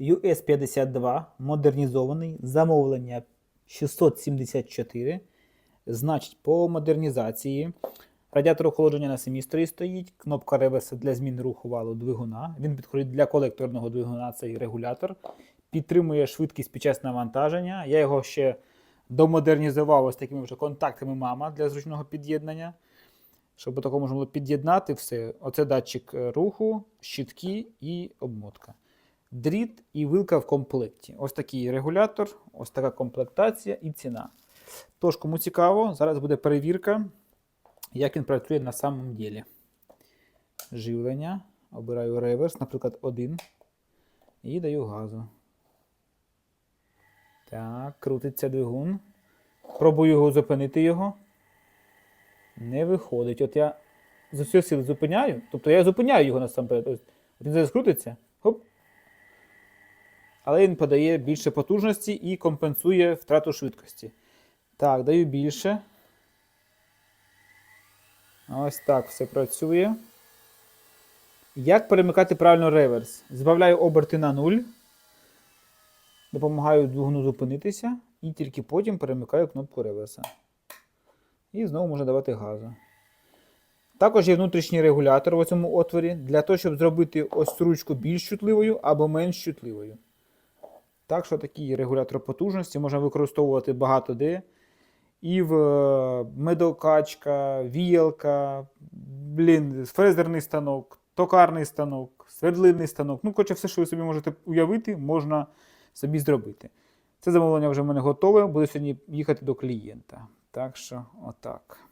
US-52 модернізований, замовлення 674. Значить, по модернізації радіатор охолодження на семістрої стоїть, кнопка реверса для зміни руху валу двигуна. Він підходить для колекторного двигуна, цей регулятор. Підтримує швидкість під час навантаження. Я його ще домодернізував ось такими вже контактами мама для зручного під'єднання. Щоб такого можна було під'єднати все. Оце датчик е, руху, щитки і обмотка. Дріт і вилка в комплекті. Ось такий регулятор, ось така комплектація і ціна. Тож, кому цікаво, зараз буде перевірка, як він працює на самом ділі. Живлення. Обираю реверс, наприклад, один. І даю газу. Так, крутиться двигун. Пробую його зупинити його. Не виходить. От я з усієї сили зупиняю. Тобто я зупиняю його насамперед. Ось він зараз крутиться. Але він подає більше потужності і компенсує втрату швидкості. Так, даю більше. Ось так все працює. Як перемикати правильно реверс? Збавляю оберти на 0. Допомагаю двигуну зупинитися. І тільки потім перемикаю кнопку реверса. І знову можна давати газу. Також є внутрішній регулятор в цьому отворі для того, щоб зробити ось ручку більш чутливою або менш чутливою. Так що такий регулятор потужності можна використовувати багато де. І в е, медокачка, віялка, блін, фрезерний станок, токарний станок, свердлильний станок. Ну, коротше, все, що ви собі можете уявити, можна собі зробити. Це замовлення вже в мене готове, буду сьогодні їхати до клієнта. Так що, отак.